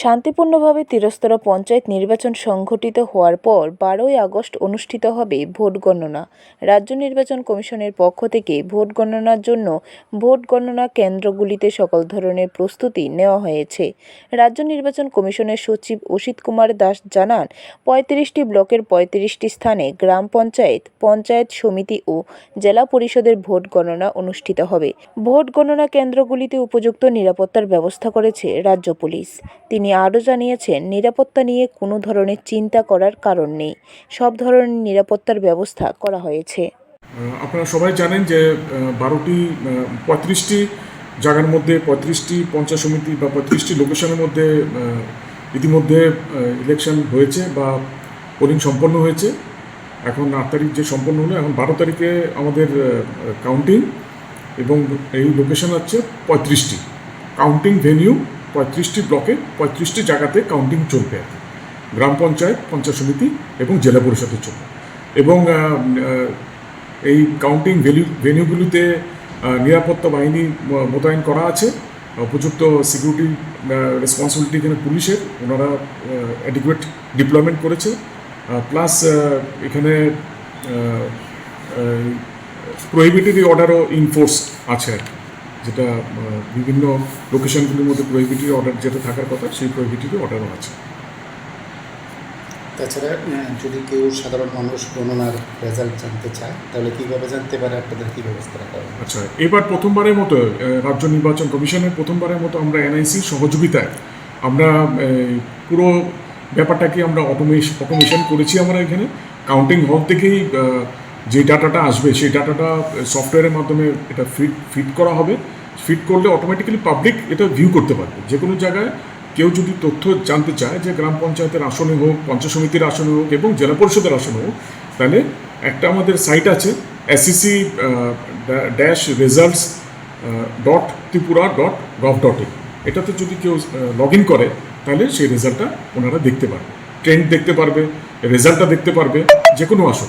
শান্তিপূর্ণভাবে তিরস্তরা পঞ্চায়েত নির্বাচন সংঘটিত হওয়ার পর বারোই আগস্ট অনুষ্ঠিত হবে ভোট গণনা। রাজ্য নির্বাচন কমিশনের পক্ষ থেকে ভোট গণনার জন্য ভোট গণনা কেন্দ্রগুলিতে সকল ধরনের প্রস্তুতি নেওয়া হয়েছে। রাজ্য নির্বাচন কমিশনের সচিব অসিত কুমার দাস জানান, পঁয়ত্রিশটি ব্লকের পঁয়ত্রিশটি স্থানে গ্রাম পঞ্চায়েত পঞ্চায়েত সমিতি ও জেলা পরিষদের ভোট গণনা অনুষ্ঠিত হবে। ভোট গণনা কেন্দ্রগুলিতে উপযুক্ত নিরাপত্তার ব্যবস্থা করেছে রাজ্য পুলিশ। তিনি আরও জানিয়েছেন, নিরাপত্তা নিয়ে কোনো ধরনের চিন্তা করার কারণ নেই। সব ধরনের নিরাপত্তার ব্যবস্থা করা হয়েছে। আপনারা সবাই জানেন যে বারোটি পঁয়ত্রিশটি জায়গার মধ্যে, পঁয়ত্রিশটি পঞ্চায়েত সমিতি বা পঁয়ত্রিশটি লোকেশনের মধ্যে ইতিমধ্যে ইলেকশন হয়েছে বা পোলিং সম্পন্ন হয়েছে। এখন আট তারিখ যে সম্পন্ন হলো, এখন বারো তারিখে আমাদের কাউন্টিং এবং এই লোকেশন হচ্ছে পঁয়ত্রিশটি। কাউন্টিং ভেনিউ পঁয়ত্রিশটি ব্লকে পঁয়ত্রিশটি জায়গাতে কাউন্টিং চলবে আর গ্রাম পঞ্চায়েত পঞ্চায়েত সমিতি এবং জেলা পরিষদের জন্য। এবং এই কাউন্টিং ভ্যালু ভেনিউগুলিতে নিরাপত্তা বাহিনী মোতায়েন করা আছে। উপযুক্ত সিকিউরিটি রেসপন্সিবিলিটি এখানে পুলিশের, ওনারা অ্যাডিকুয়েট ডিপ্লয়মেন্ট করেছে। প্লাস এখানে প্রহিবিটরি অর্ডারও ইনফোর্স আছে আর কি। যেটা বিভিন্ন লোকেশনগুলির মধ্যে প্রহিবিটরি অর্ডার যেটা থাকার কথা সেই প্রহিবিটরি অর্ডারও আছে। তাছাড়া যদি কেউ সাধারণ মানুষ গণনার রেজাল্ট জানতে চায় তাহলে কীভাবে জানতে পারে? আপনাদের কী ব্যবস্থা রাখা হবে? আচ্ছা এবার প্রথমবারের মতো রাজ্য নির্বাচন কমিশনের প্রথমবারের মতো আমরা এনআইসি সহযোগিতায় আমরা পুরো ব্যাপারটাকে আমরা অটোমেশ অটোমেশন করেছি আমরা এখানে। কাউন্টিং হল থেকেই যে ডাটাটা আসবে, সেই ডাটাটা সফটওয়্যারের মাধ্যমে এটা ফিট ফিট করা হবে। ফিট করলে অটোমেটিক্যালি পাবলিক এটা ভিউ করতে পারবে। যে কোনো জায়গায় কেউ যদি তথ্য জানতে চায় যে গ্রাম পঞ্চায়েতের আসনে হোক, পঞ্চায়েত সমিতির আসনে হোক এবং জেলা পরিষদের আসনে হোক, তাহলে একটা আমাদের সাইট আছে ACC dash results dot Tripura dot gov dot in এটাতে যদি কেউ লগ ইন করে, তাহলে সেই রেজাল্টটা ওনারা দেখতে পারবে। ট্রেন্ড দেখতে পারবে রেজাল্টটা দেখতে পারবে যে কোনো আসন।